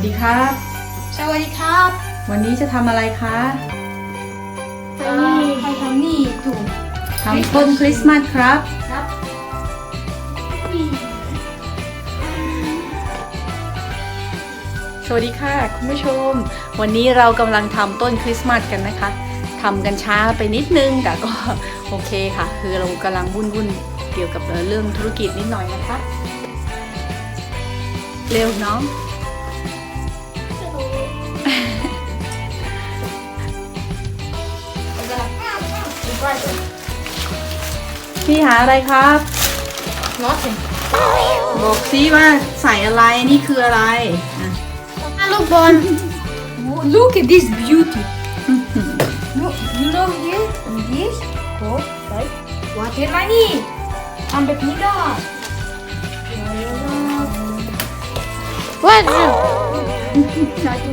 วัสดีครับ สวัสดีครับ วันนี้จะทำอะไรคะไปนี่ใครทำนี่ถูกทำต้นคริสต์มาสครับ ครับ สวัสดีค่ะ คุณผู้ชม วันนี้เรากำลังทำต้นคริสต์มาสกันนะคะทำกันช้าไปนิดนึง แต่ก็โอเคค่ะ คือเรากำลังวุ่นวุ่นๆเกี่ยวกับเรื่องธุรกิจนิดหน่อยนะคะ เร็วน้อง พี่หาอะไรครับ Nothing บอกซิว่าใส่อะไรนี่คืออะไรอะ Look, Bon. Look at this beauty. Look, you know here, this, go, right? Water money. Sampai pindah. What? Satu ni, satu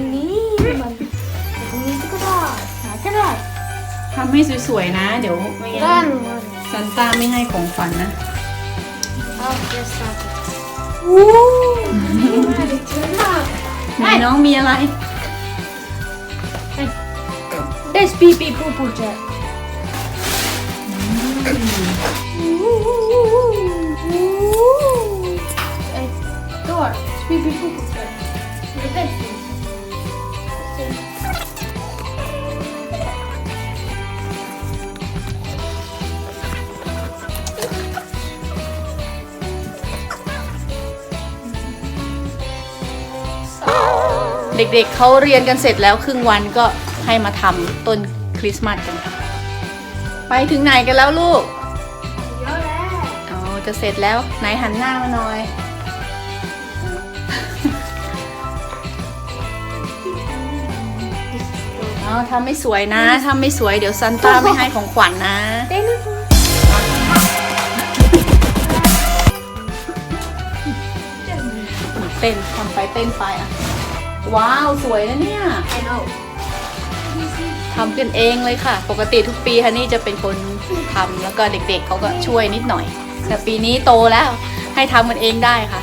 ทำให้สวยๆนะ เดี๋ยวไม่งั้น Kan. ซันต้าไม่ให้ของขวัญนะ Oh, just started. Ooh, ada cerah. ไหนน้องมีอะไร That's pee pee poo poo chat. Eh, เด็กๆเขาเรียนกันเสร็จแล้วครึ่งวันก็ให้มาทำต้นคริสต์มาสกัน ไปถึงไหนกันแล้วลูกเยอะแล้วอ๋อจะเสร็จแล้วไหนหันหน้ามาหน่อย อ๋อทำไม่สวยนะทำไม่สวยเดี๋ยวซันต้าไม่ให้ของขวัญนะเต้นทำไปเต้นไปอะ ว้าวสวยนะเนี่ยทำกันเองเลยค่ะ ปกติทุกปีฮันนี่จะเป็นคนทำแล้วก็เด็กๆเขาก็ช่วยนิดหน่อย แต่ปีนี้โตแล้วให้ทำกันเองได้ค่ะ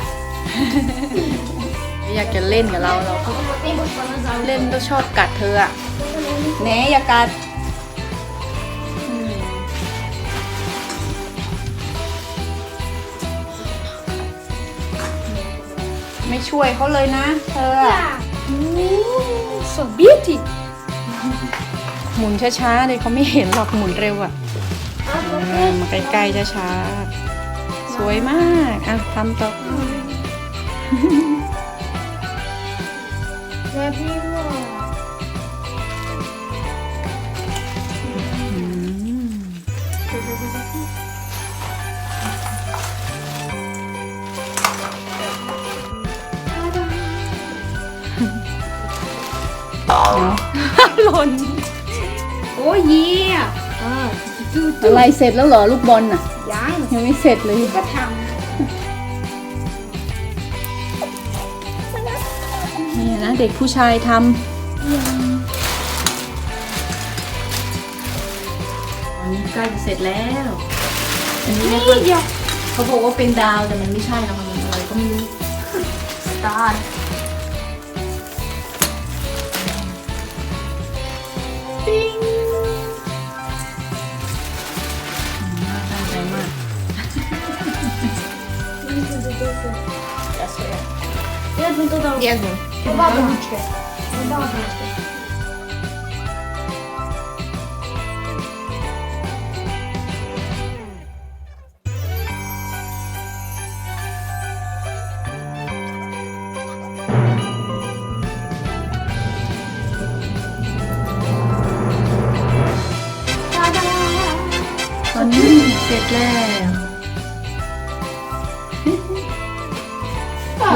อยากจะเล่นกับเราเราก็เล่นก็ชอบกัดเธออะแหนอย่ากัดไม่ช่วยเขาเลยนะ เธอ so beauty. หมุนช้าๆเลยเขาไม่เห็นหรอกหมุนเร็วอะเออมาใกล้ๆช้าๆสวยมากอะทำต่อ Everyone. อื หล่น Oh yeah. Ah, tu อะไรเสร็จแล้วเหรอลูกบอลน่ะ Yang. ยังไม่เสร็จเลยก็ทนี่นะเด็กผู้ชายทำตอนนี้ใกล้จะเสร็จแล้ว อันนี้ำเนี่ยนี่เดียวเขาบอกว่าเป็นดาวแต่มันไม่ใช่นะมันเป็นอะไรก็ไม่รู้ สตาร์ Idź do dupy. Ja sobie. Jedną to dam. Jedną. Dwa doniczkę. Dwa doniczkę. Tada! To.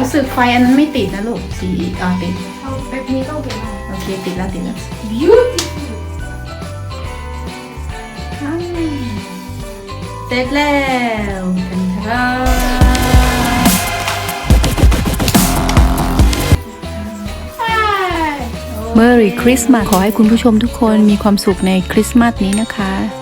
รู้สึกไฟอันนั้นไม่ติดนะลูก สีอ่าติดแบบนี้ก็โอเคนะ โอเค ติดแล้วติดแล้ว beautiful อ้าวเสร็จแล้วกันครับ Merry Christmas ขอให้คุณผู้ชมทุกคนมีความสุขในคริสต์มาสนี้นะคะ